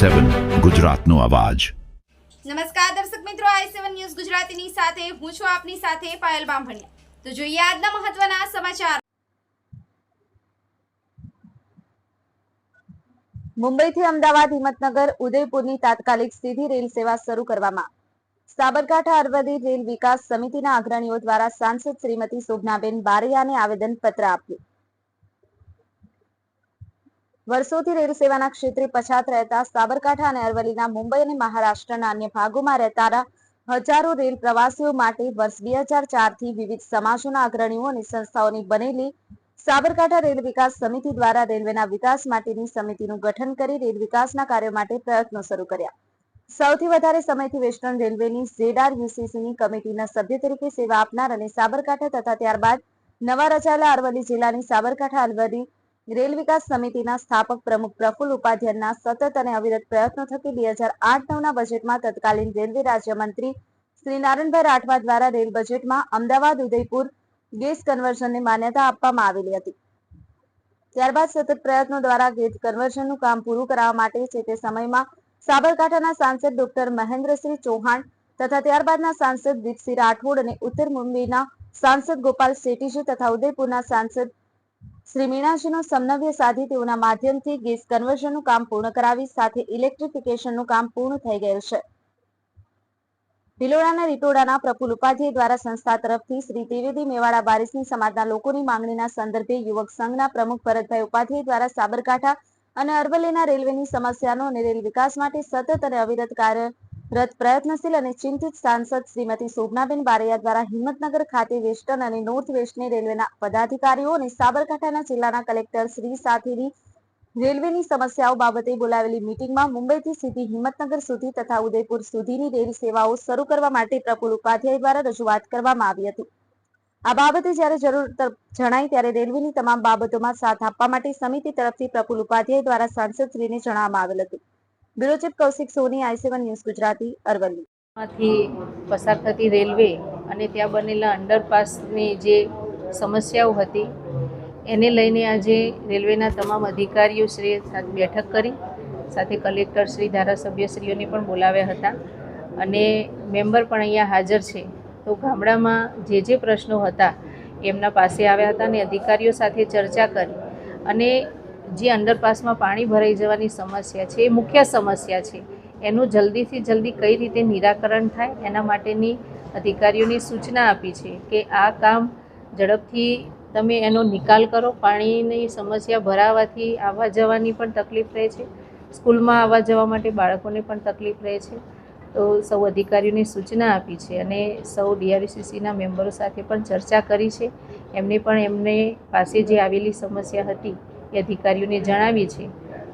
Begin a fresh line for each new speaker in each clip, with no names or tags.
સેવન ગુજરાતનો અવાજ.
નમસ્કાર દર્શક મિત્રો આઈ સેવન ન્યૂઝ ગુજરાતીની સાથે હું છું આપની સાથે પાયલ બામભણિયા. તો જોઈએ આજના મહત્વના સમાચાર.
મુંબઈથી અમદાવાદ હિંમતનગર ઉદયપુરની તાત્કાલિક સીધી રેલ સેવા શરૂ કરવામાં. સાબરકાંઠા અરવલ્લી રેલ વિકાસ સમિતિના અગ્રણીઓ દ્વારા સાંસદ શ્રીમતી શોભનાબેન બારૈયાને આવેદનપત્ર આપ્યું. વર્ષોથી રેલ સેવાના ક્ષેત્રે પછાત રહેતા સાબરકાંઠા અને અરવલ્લીના મુંબઈ અને મહારાષ્ટ્રના અન્ય ભાગોમાં રહેતા હજારો રેલ પ્રવાસીઓ માટે વર્ષ બે હજાર ચારથી વિવિધ સમાજોના અગ્રણીઓ અને સંસ્થાઓની બનેલી સાબરકાંઠા રેલ વિકાસ સમિતિ દ્વારા રેલવેના વિકાસ માટેની સમિતિનું ગઠન કરી રેલ વિકાસના કાર્યો માટે પ્રયત્નો શરૂ કર્યા. સૌથી વધારે સમયથી વેસ્ટર્ન રેલવેની ઝેડઆર યુસીસીની કમિટીના સભ્ય તરીકે સેવા આપનાર અને સાબરકાંઠા તથા ત્યારબાદ નવા રચાયેલા અરવલ્લી જિલ્લાની સાબરકાંઠા અરવલ્લી રેલ વિકાસ સમિતિના સ્થાપક પ્રમુખ પ્રફુલ ઉપાધ્યાયના સતત અને અવિરત પ્રયત્નો થકી બે હજાર આઠ નવના બજેટમાં તત્કાલીન રેલવે રાજ્યમંત્રી શ્રી નારણભાઈ રાઠવા દ્વારા રેલ બજેટમાં અમદાવાદ, ઉદયપુર ગેસ કન્વર્ઝનને માન્યતા આપવામાં આવેલી હતી. ત્યારબાદ સતત પ્રયત્નો દ્વારા ગેસ કન્વર્ઝનનું કામ પૂરું કરાવવા માટે છે તે સમયમાં સાબરકાંઠાના સાંસદ ડોક્ટર મહેન્દ્રસિંહ ચૌહાણ તથા ત્યારબાદના સાંસદ દીપસિંહ રાઠોડ અને ઉત્તર મુંબઈના સાંસદ ગોપાલ શેટ્ટીજી તથા ઉદયપુરના સાંસદ શ્રી મીણાજીનો સમન્વય સાધી તેઓના માધ્યમથી ગેસ કન્વર્ઝનનું કામ પૂર્ણ કરાવી સાથે ઇલેક્ટ્રિફિકેશનનું કામ પૂર્ણ થઈ ગયું છે. ભિલોડાના રીટોડાના પ્રફુલ ઉપાધ્યાય દ્વારા સંસ્થા તરફથી શ્રી ત્રિવેદી મેવાડા બારીસની સમાજના લોકોની માંગણીના સંદર્ભે યુવક સંઘના પ્રમુખ ભરતભાઈ ઉપાધ્યાય દ્વારા સાબરકાંઠા અને અરવલ્લીના રેલવેની સમસ્યાનો અને રેલ વિકાસ માટે સતત અને અવિરત કાર્યરત પ્રયત્નશીલ અને ચિંતિત સાંસદ શ્રીમતી શોભનાબેન બારૈયા દ્વારા હિંમતનગર ખાતે વેસ્ટર્ન અને નોર્થ વેસ્ટની રેલવેના પદાધિકારીઓ અને સાબરકાંઠાના જિલ્લાના કલેક્ટર શ્રી સાથેની રેલવેની સમસ્યાઓ બાબતે બોલાવેલી મીટિંગમાં મુંબઈથી સીધી હિંમતનગર સુધી તથા ઉદયપુર સુધીની રેલ સેવાઓ શરૂ કરવા માટે પ્રફુલ ઉપાધ્યાય દ્વારા રજૂઆત કરવામાં આવી હતી. આ બાબતે જ્યારે જરૂર જણાય ત્યારે રેલવેની તમામ બાબતોમાં સાથ આપવા માટે સમિતિ તરફથી પ્રફુલ ઉપાધ્યાય દ્વારા સાંસદશ્રીને જણાવવામાં આવેલ હતું. Bureau Kaushik Soni, I seven news, Gujarati, Aravalli.
માંથી પસાર થતી રેલવે અને ત્યાં બનેલા અંડરપાસની જે સમસ્યાઓ હતી, એને લઈને આજે રેલવેના તમામ અધિકારીઓ શ્રી સાથે બેઠક કરી, સાથે કલેક્ટર શ્રી, ધારાસભ્યશ્રીઓને પણ બોલાવ્યા હતા. અને મેમ્બર પણ અહીંયા હાજર છે. તો ગામડામાં જે જે પ્રશ્નો હતા, એમના પાસે આવ્યા હતા અને અધિકારીઓ સાથે ચર્ચા કરી. અને જે અંડરપાસમાં પાણી ભરાઈ જવાની સમસ્યા છે, એ મુખ્ય સમસ્યા છે. એનું જલ્દીથી જલ્દી કઈ રીતે નિરાકરણ થાય, એના માટેની અધિકારીઓની સૂચના આપી છે કે આ કામ ઝડપથી તમે એનો નિકાલ કરો. પાણીની સમસ્યા ભરાવાથી આવવા જવાની પણ તકલીફ રહે છે. સ્કૂલમાં આવવા જવા માટે બાળકોને પણ તકલીફ રહે છે. તો સૌ અધિકારીઓની સૂચના આપી છે અને સૌ ડીઆરસીસીના મેમ્બરો સાથે પણ ચર્ચા કરી છે. એમને પણ એમને પાસે જે આવેલી સમસ્યા હતી એ અધિકારીઓને જણાવી છે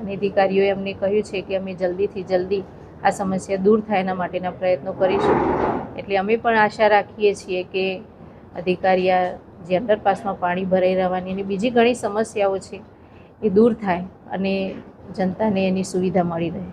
અને અધિકારીઓએ અમને કહ્યું છે કે અમે જલ્દીથી જલ્દી આ સમસ્યા દૂર થાય એના માટેના પ્રયત્નો કરીશું. એટલે અમે પણ આશા રાખીએ છીએ કે અધિકારી આ જે અંડરપાસમાં પાણી ભરાઈ રહેવાની અને બીજી ઘણી સમસ્યાઓ છે, એ દૂર થાય અને જનતાને એની સુવિધા મળી રહે.